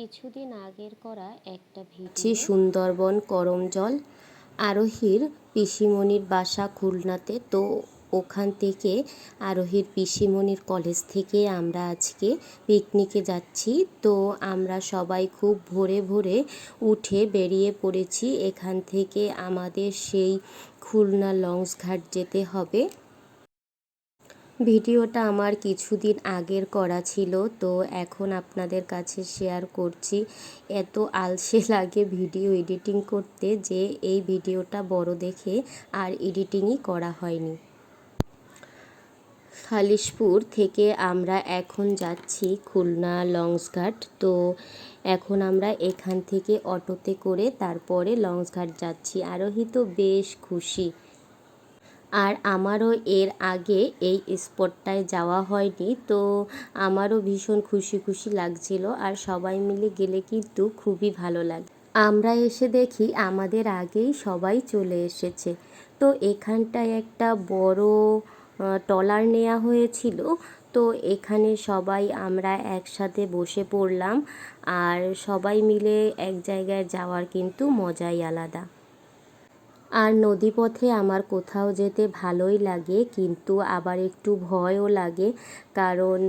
কিছুদিন আগের করা একটা ভিডিও। সুন্দরবন করমজল আরোহীর পিসিমণির বাসা খুলনাতে। তো ওখান থেকে আরোহীর পিসিমণির কলেজ থেকে আমরা আজকে পিকনিকে যাচ্ছি। তো আমরা সবাই খুব ভোরে ভোরে উঠে বেরিয়ে পড়েছি। এখান থেকে আমাদের সেই খুলনা লঞ্চ ঘাট যেতে হবে। ভিডিওটা আমার কিছুদিন আগের করা ছিল, তো এখন আপনাদের কাছে শেয়ার করছি। এত আলসে লাগে ভিডিও এডিটিং করতে যে এই ভিডিওটা বড় দেখে আর এডিটিংই করা হয়নি। খালিশপুর থেকে আমরা এখন যাচ্ছি খুলনা লঞ্চঘাট, তো এখন আমরা এখান থেকে অটোতে করে তারপরে লঞ্চঘাট যাচ্ছি। আরোহী তো বেশ খুশি। আর আমারও এর আগে এই স্পটটায় যাওয়া হয়নি। তো আমারও ভীষণ খুশি খুশি লাগছিল আর সবাই মিলে গেলে কিন্তু খুবই ভালো লাগে। আমরা এসে দেখি আমাদের আগেই সবাই চলে এসেছে। তো এখানটায় একটা বড় ট্রলার নেওয়া হয়েছিল। তো এখানে সবাই আমরা একসাথে বসে পড়লাম। আর সবাই মিলে এক জায়গায় যাওয়ার কিন্তু মজাই আলাদা। আর নদীপথে আমার কোথাও যেতে ভালোই লাগে, কিন্তু আবার একটু ভয়ও লাগে। কারণ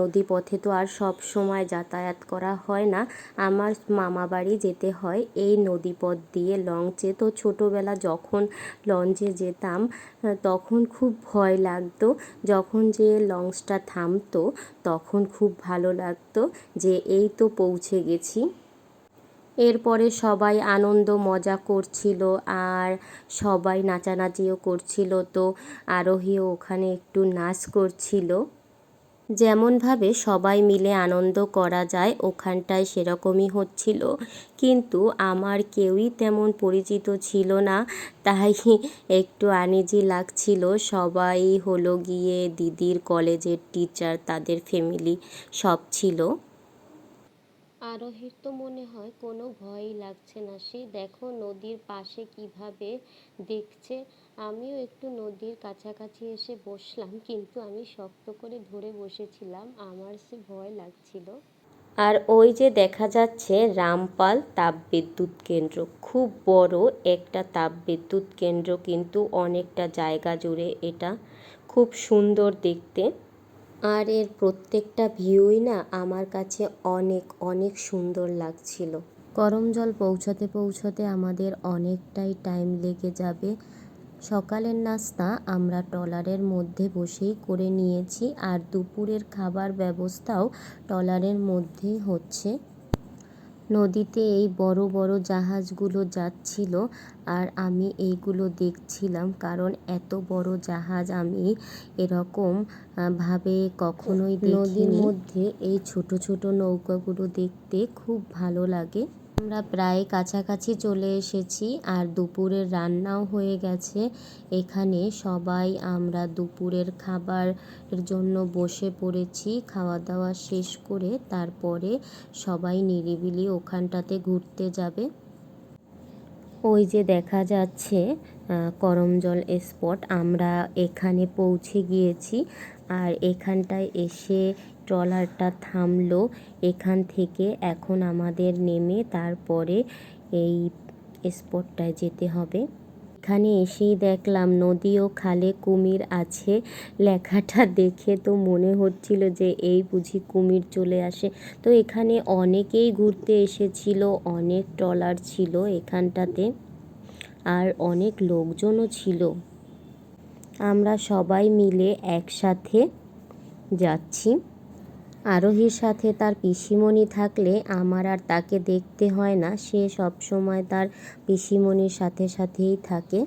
নদীপথে তো আর সব সময় যাতায়াত করা হয় না। আমার মামা বাড়ি যেতে হয় এই নদীপথ দিয়ে লঞ্চে। তো ছোটোবেলা যখন লঞ্চে যেতাম তখন খুব ভয় লাগতো। যখন যে লঞ্চটা থামতো, তখন খুব ভালো লাগতো যে এই তো পৌঁছে গেছি। এরপরে সবাই আনন্দ, মজা করছিল আর সবাই নাচানাচিও করছিল। তো আরোহীও ওখানে একটু নাচ করছিল। যেমনভাবে সবাই মিলে আনন্দ করা যায়, ওখানটায় সেরকমই হচ্ছিল। কিন্তু আমার কেউই তেমন পরিচিত ছিল না, তাই একটু আনিজি লাগছিল। সবাই হলো গিয়ে দিদির কলেজের টিচার তাদের ফ্যামিলি সব ছিল। আরোহীর তো মনে হয় কোনো ভয়ই লাগছে না। সে দেখো নদীর পাশে কীভাবে দেখছে। আমিও একটু নদীর কাছাকাছি এসে বসলাম, কিন্তু আমি শক্ত করে ধরে বসেছিলাম। আমার সে ভয় লাগছিল। আর ওই যে দেখা যাচ্ছে রামপাল তাপবিদ্যুৎ কেন্দ্র। খুব বড় একটা তাপবিদ্যুৎ কেন্দ্র, কিন্তু অনেকটা জায়গা জুড়ে এটা খুব সুন্দর দেখতে। আর এর প্রত্যেকটা ভিউই না আমার কাছে অনেক অনেক সুন্দর লাগছিল। গরম জল পৌঁছাতে পৌঁছাতে আমাদের অনেকটাই টাইম লেগে যাবে। সকালের নাস্তা আমরা ট্রলারের মধ্যে বসেই করে নিয়েছি আর দুপুরের খাবার ব্যবস্থাও ট্রলারের মধ্যেই হচ্ছে। নদীতে এই বড় বড় জাহাজগুলো যাচ্ছিল আর আমি এইগুলো দেখছিলাম কারণ এত বড় জাহাজ আমি এরকম ভাবে কখনোই নদীর মধ্যে এই ছোট ছোট নৌকাগুলো দেখতে খুব ভালো লাগে। আমরা প্রায় কাছাকাছি চলে এসেছি আর দুপুরের রান্নাও হয়ে গেছে। এখানে সবাই আমরা দুপুরের খাবারের জন্য বসে পড়েছি। খাওয়া দাওয়া শেষ করে তারপরে সবাই নিরিবিলি ওখানটাতে ঘুরতে যাবে। ওই যে দেখা যাচ্ছে করমজল স্পট আমরা এখানে পৌঁছে গিয়েছি। আর এখানটায় এসে ট্রলারটা থামলো এখান থেকে। এখন আমাদের নেমে তারপরে এই স্পটটায় যেতে হবে। এখানে এসেই দেখলাম নদী ও খালে কুমির আছে। লেখাটা দেখে তো মনে হচ্ছিল যে এই বুঝি কুমির চলে আসে। তো এখানে অনেকেই ঘুরতে এসেছিল, অনেক ট্রলার ছিল এখানটাতে আর অনেক লোকজনও ছিল। আমরা সবাই মিলে একসাথে যাচ্ছি। আরোহীর সাথে তার পিসিমণি থাকলে আমার আর তাকে দেখতে হয় না। সে সব সময় তার পিসিমণির সাথে সাথেই থাকে।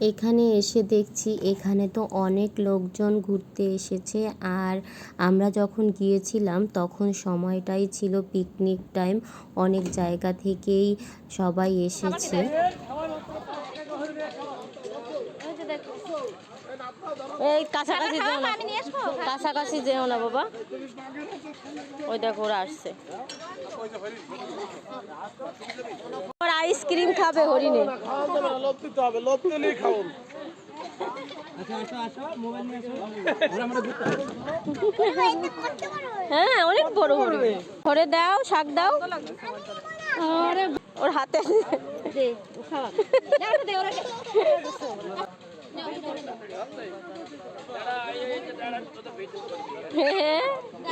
এখানে এসে দেখছি, এখানে তো অনেক লোকজন ঘুরতে এসেছে। আর আমরা যখন গিয়েছিলাম, তখন সময়টাই ছিল পিকনিক টাইম অনেক জায়গা থেকেই সবাই এসেছে। এই কাছাকাছি যেও না। কাছাকাছি যেও না বাবা। ওই দেখো ওরা আসছে। ওর আইসক্রিম খাবে হরিণে। হবে হ্যাঁ অনেক বড় হরিণ। ঘরে দাও শাক দাও। ওর হাতে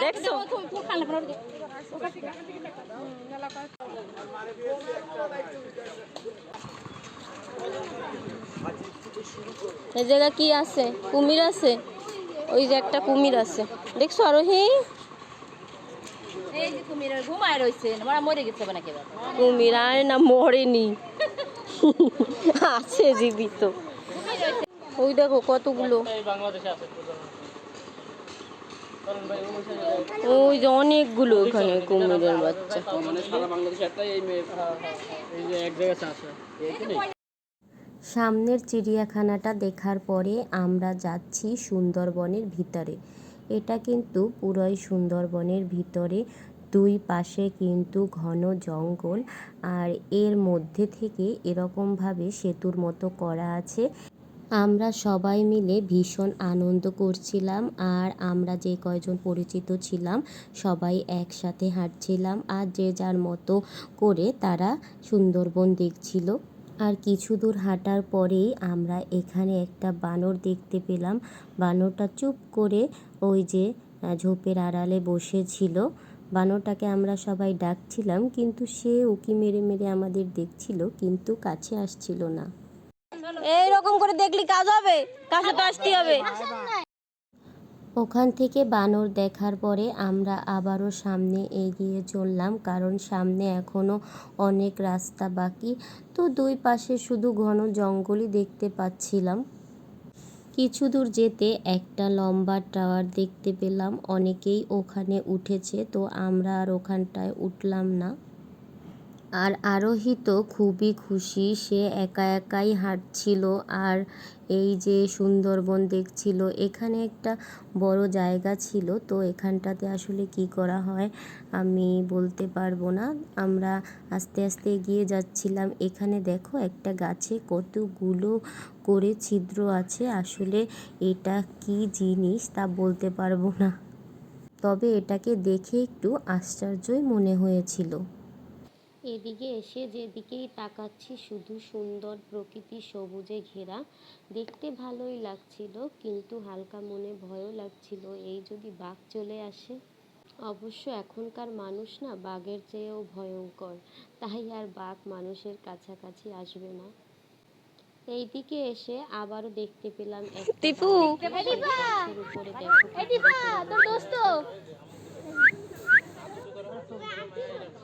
দেখছ এই জায়গা কি আছে? কুমির আছে? ওই যে একটা কুমির আছে। দেখছ আরোহী? কুমির গেছে মানে কুমির আর না মরেনি। আছে জীবিত। ওই দেখো কতগুলো। ওই যে অনেকগুলো ওখানে কুমিরের বাচ্চা। মানে সামনের চিড়িয়াখানাটা দেখার পরে আমরা যাচ্ছি সুন্দরবনের ভিতরে। এটা কিন্তু পুরোই সুন্দরবনের ভিতরে। দুই পাশে কিন্তু ঘন জঙ্গল। আর এর মধ্যে থেকে এরকমভাবে সেতুর মতো করা আছে। আমরা সবাই মিলে ভীষণ আনন্দ করছিলাম আর আমরা যে কয়জন পরিচিত ছিলাম, সবাই একসাথে হাঁটছিলাম আর যে যার মতো করে তারা সুন্দরবন দেখছিল। আর কিছু দূর হাঁটার পরেই আমরা এখানে একটা বানর দেখতে পেলাম। বানরটা চুপ করে ওই যে ঝোপের আড়ালে বসেছিল। বানরটাকে আমরা সবাই ডাকছিলাম, কিন্তু সে উকি মেরে মেরে আমাদের দেখছিল, কিন্তু কাছে আসছিল না। এই রকম করে দেখলি কাজ হবে? কাছে তো আসতে হবে। ওখান থেকে বানর দেখার পরে আমরা আবারও সামনে এগিয়ে চললাম, কারণ সামনে এখনও অনেক রাস্তা বাকি। তো দুই পাশে শুধু ঘন জঙ্গলই দেখতে পাচ্ছিলাম। কিছু দূর যেতে একটা লম্বা টাওয়ার দেখতে পেলাম, অনেকেই ওখানে উঠেছে, তো আমরা আর ওখানটায় উঠলাম না। আর আরোহী তো খুবই খুশি, সে একা একাই হাঁটছিল আর এই যে সুন্দরবন দেখছিল, এখানে একটা বড় জায়গা ছিল, তো এখানটাতে আসলে কি করা হয় আমি বলতে পারব না। আমরা আস্তে আস্তে এগিয়ে যাচ্ছিলাম, এখানে দেখো একটা গাছে কতগুলো করে ছিদ্র আছে, আসলে এটা কি জিনিস তা বলতে পারব না। তবে এটাকে দেখে একটু আশ্চর্যই মনে হয়েছিল। এদিকে এসে যেদিকেই তাকাচ্ছি শুধু সুন্দর প্রকৃতি সবুজে ঘেরা। দেখতে ভালোই লাগছিল কিন্তু হালকা মনে ভয়ও লাগছিল এই যদি বাঘ চলে আসে? অবশ্য এখনকার মানুষ না বাঘের চেয়েও ভয়ঙ্কর। তাই আর বাঘ মানুষের কাছাকাছি আসবে না। এইদিকে এসে আবারও দেখতে পেলাম একটা টিপু উপরে দেখো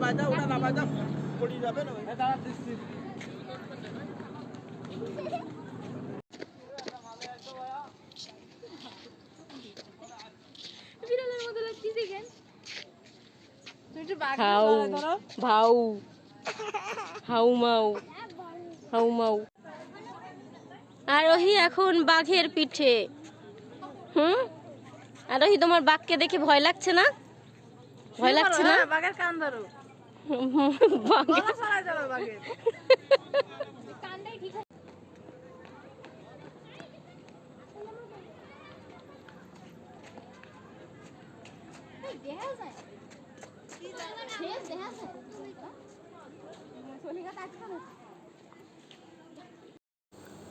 নামাই দাও ওটা নামাই দাও পড়ে যাবে না। দাঁড়া দিচ্ছি। হাউ ভাউ হাউ মাউ হাউ মাউ। আরোহী এখন বাঘের পিঠে। হুম? আরোহী তোমার বাঘকে দেখে ভয় লাগছে না? ভয় লাগছে না? বাঘের কান ধরো। বাঘ- ছড়াই যাবে বাঘের।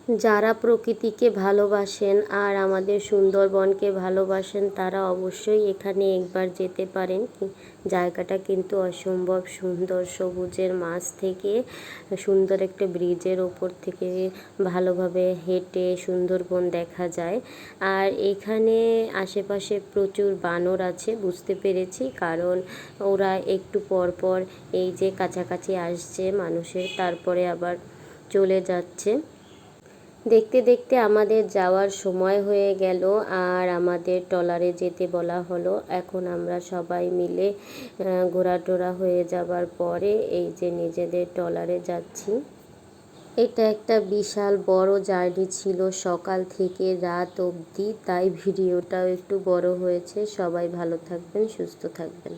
যারা প্রকৃতিকে ভালোবাসেন আর আমাদের সুন্দরবনকে ভালোবাসেন, তারা অবশ্যই এখানে একবার যেতে পারেন। জায়গাটা কিন্তু অসম্ভব সুন্দর। সবুজের মাঝ থেকে সুন্দর একটা ব্রিজের ওপর থেকে ভালোভাবে হেঁটে সুন্দরবন দেখা যায়। আর এখানে আশেপাশে প্রচুর বানর আছে, বুঝতে পেরেছি। কারণ ওরা একটু পর পর এই যে কাছাকাছি আসছে মানুষের, তারপরে আবার চলে যাচ্ছে। দেখতে দেখতে আমাদের যাওয়ার সময় হয়ে গেল আর আমাদের ট্রলারে যেতে বলা হলো। এখন আমরা সবাই মিলে ঘোরাটোরা হয়ে যাবার পরে এই যে নিজেদের ট্রলারে যাচ্ছি। এটা একটা বিশাল বড় জার্নি ছিল সকাল থেকে রাত অবধি, তাই ভিডিওটাও একটু বড় হয়েছে। সবাই ভালো থাকবেন, সুস্থ থাকবেন।